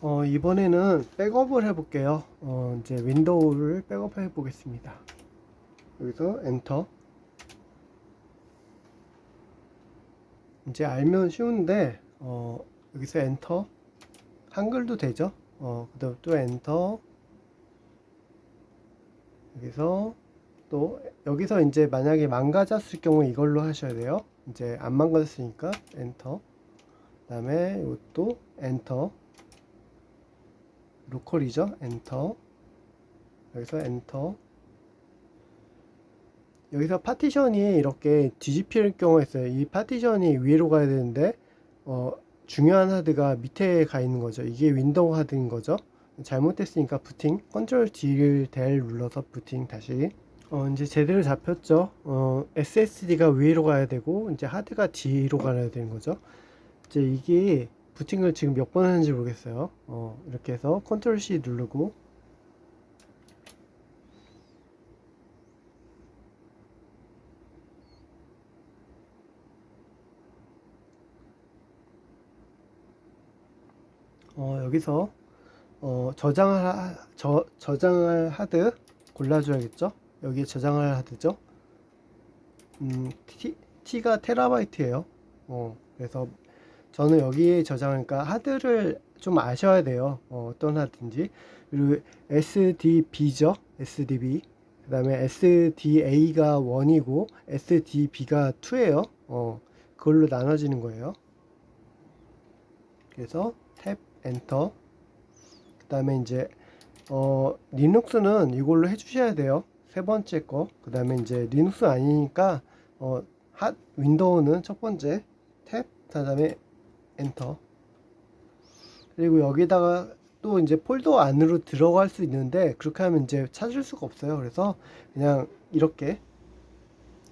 어, 이번에는 백업을 해볼게요. 어, 이제 윈도우를 백업해 보겠습니다. 여기서 엔터. 이제 알면 쉬운데, 어, 여기서 엔터. 한글도 되죠? 어, 그 다음 또 엔터. 여기서 또, 여기서 이제 만약에 망가졌을 경우 이걸로 하셔야 돼요. 이제 안 망가졌으니까 엔터. 그 다음에 이것도 엔터. 로컬이죠. 엔터. 여기서 엔터. 여기서 파티션이 이렇게 뒤집힐 경우가 있어요. 이 파티션이 위로 가야 되는데 어, 중요한 하드가 밑에 가 있는 거죠. 이게 윈도우 하드인 거죠. 잘못됐으니까 부팅 컨트롤 D를 델 눌러서 부팅 다시 어, 이제 제대로 잡혔죠. 어, SSD가 위로 가야 되고 이제 하드가 뒤로 가야 되는 거죠. 이제 이게 부팅을 지금 몇 번 하는지 모르겠어요. 어, 이렇게 해서 컨트롤 C 누르고 어, 여기서 어, 저장할 하- 저, 저장할 하드 골라줘야겠죠? 여기 저장할 하드죠? 음, T, T가 테라바이트예요. 어, 그래서 저는 여기에 저장하니까 하드를 좀 아셔야 돼요. 어, 떤 하드인지. 그리고 SDB죠. SDB. 그 다음에 SDA가 1이고 SDB가 2예요. 어, 그걸로 나눠지는 거예요. 그래서 탭 엔터. 그 다음에 이제 어, 리눅스는 이걸로 해주셔야 돼요. 세 번째 거. 그 다음에 이제 리눅스 아니니까 어, 핫 윈도우는 첫 번째 탭. 그 다음에 엔터. 그리고 여기다가 또 이제 폴더 안으로 들어갈 수 있는데 그렇게 하면 이제 찾을 수가 없어요. 그래서 그냥 이렇게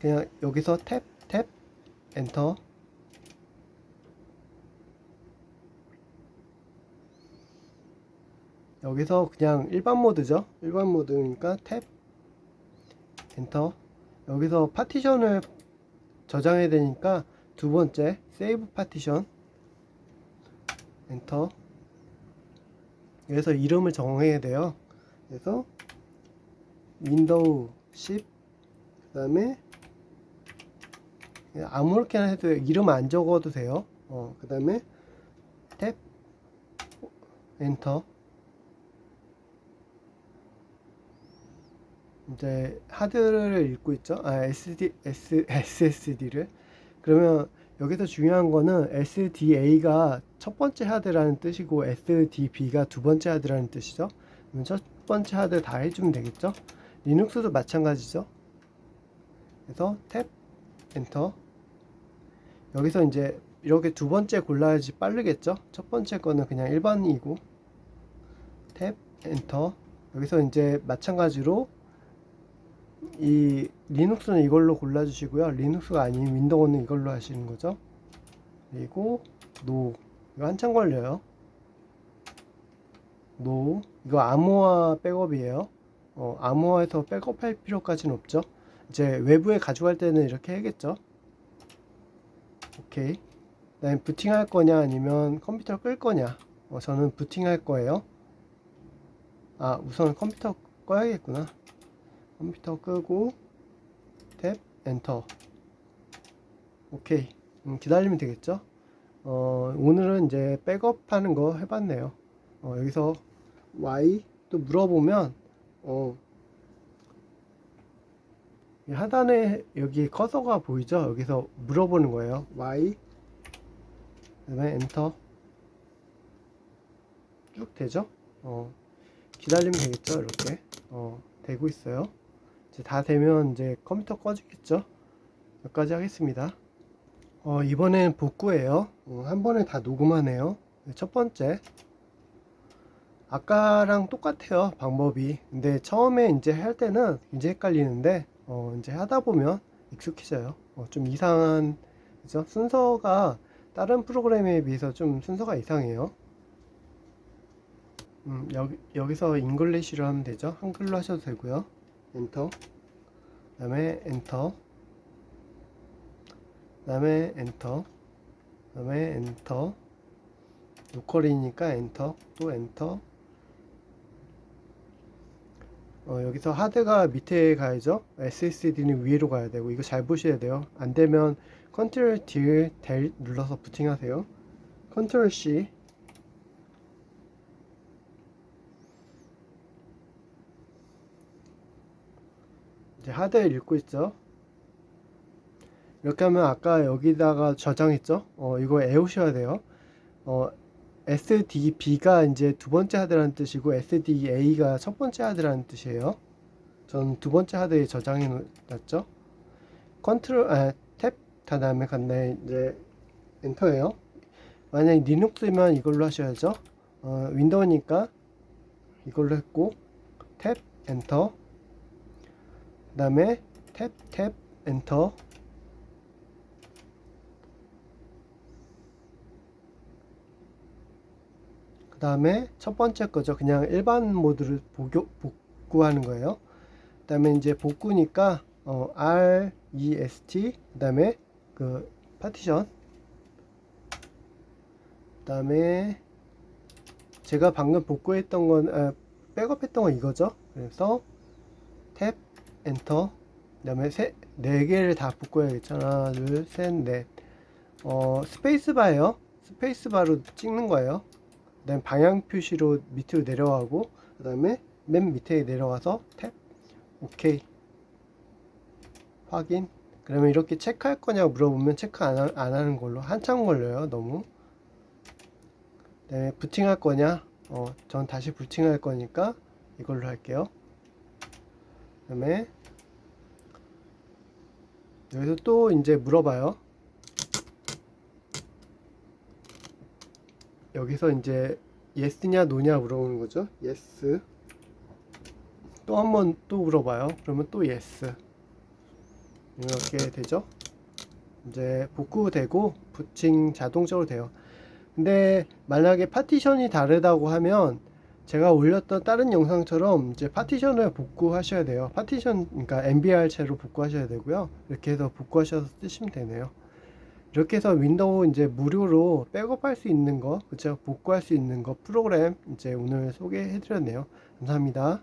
그냥 여기서 탭, 탭, 엔터. 여기서 그냥 일반 모드죠. 일반 모드니까 탭, 엔터. 여기서 파티션을 저장해야 되니까 두 번째 세이브 파티션 엔터. 여기서 이름을 정해야 돼요. 그래서 윈도우 10 그 다음에 그냥 아무렇게나 해도. 이름 안 적어도 돼요. 어, 그 다음에 탭 엔터. 이제 하드를 읽고 있죠? 아 SD S, SSD를. 그러면 여기서 중요한 거는 SDA가 첫 번째 하드라는 뜻이고 SDB가 두 번째 하드라는 뜻이죠. 첫 번째 하드 다 해주면 되겠죠. 리눅스도 마찬가지죠. 그래서 탭 엔터 여기서 이제 이렇게 두 번째 골라야지 빠르겠죠. 첫 번째 거는 그냥 일반이고 탭 엔터 여기서 이제 마찬가지로 이 리눅스는 이걸로 골라주시고요. 리눅스가 아닌 윈도우는 이걸로 하시는 거죠. 그리고 노 이거 한참 걸려요. 노 이거 암호화 백업이에요. 어, 암호화해서 백업할 필요까지는 없죠. 이제 외부에 가져갈 때는 이렇게 해야겠죠. 오케이. 그다음에 부팅할 거냐 아니면 컴퓨터 끌 거냐. 어, 저는 부팅할 거예요. 아 우선 컴퓨터 꺼야겠구나. 컴퓨터 끄고 탭 엔터. 오케이. 음, 기다리면 되겠죠? 어, 오늘은 이제 백업하는 거 해봤네요. 어, 여기서 Y 또 물어보면 어, 이 하단에 여기 커서가 보이죠? 여기서 물어보는 거예요. Y 그 다음에 엔터. 쭉 되죠? 어, 기다리면 되겠죠? 이렇게. 어, 되고 있어요 이제 다 되면 이제 컴퓨터 꺼지겠죠? 여기까지 하겠습니다. 어, 이번엔 복구예요. 어, 한 번에 다 녹음하네요. 첫 번째. 아까랑 똑같아요. 방법이. 근데 처음에 이제 할 때는 이제 헷갈리는데, 어, 이제 하다 보면 익숙해져요. 어, 좀 이상한, 그죠? 순서가 다른 프로그램에 비해서 좀 순서가 이상해요. 음, 여기, 여기서 잉글리시로 하면 되죠. 한글로 하셔도 되고요. 엔터 그 다음에 엔터 그 다음에 엔터 그 다음에 엔터. 그 로컬이니까 엔터 또 엔터. 어, 여기서 하드가 밑에 가야죠. SSD는 위로 가야 되고 이거 잘 보셔야 돼요. 안 되면 컨트롤 D 델 눌러서 부팅하세요. 컨트롤 C 하드를 읽고 있죠 이렇게 하면 아까 여기다가 저장했죠 어, 이거 애우셔야 돼요 어, SDB가 이제 두 번째 하드라는 뜻이고 SDA가 첫 번째 하드라는 뜻이에요. 전두 번째 하드에 저장해 놨죠. 컨트롤 아, 탭 다음에 간다음에 이제 엔터예요. 만약에 리눅스면 이걸로 하셔야죠. 어, 윈도우니까 이걸로 했고 탭 엔터 그 다음에 탭 탭 엔터 그 다음에 첫 번째 거죠. 그냥 일반 모드를 복구, 복구하는 거예요. 그 다음에 이제 복구니까 어, R, E, S, T 그 다음에 그 파티션 그 다음에 제가 방금 복구했던 건 아, 백업했던 건 이거죠. 그래서 탭 엔터 그 다음에 세, 네 개를 다 복구해야겠죠. 하나, 둘, 셋, 넷. 어, 스페이스바예요. 스페이스바로 찍는 거예요. 그 다음 방향 표시로 밑으로 내려가고 그 다음에 맨 밑에 내려가서 탭 오케이 확인 그러면 이렇게 체크할 거냐고 물어보면 체크 안, 하, 안 하는 걸로 한참 걸려요 너무 그 다음에 부팅할 거냐 어, 전 다시 부팅할 거니까 이걸로 할게요 그 다음에 여기서 또 이제 물어봐요 여기서 이제 yes냐 no냐 물어보는 거죠. yes. 또 한 번 또 물어봐요. 그러면 또 yes. 이렇게 되죠. 이제 복구되고 부팅 자동적으로 돼요. 근데 만약에 파티션이 다르다고 하면 제가 올렸던 다른 영상처럼 이제 파티션을 복구하셔야 돼요. 파티션 그러니까 MBR 채로 복구하셔야 되고요. 이렇게 해서 복구하셔서 쓰시면 되네요. 이렇게 해서 윈도우 이제 무료로 백업할 수 있는 거, 그쵸? 복구할 수 있는 거 프로그램 이제 오늘 소개해 드렸네요. 감사합니다.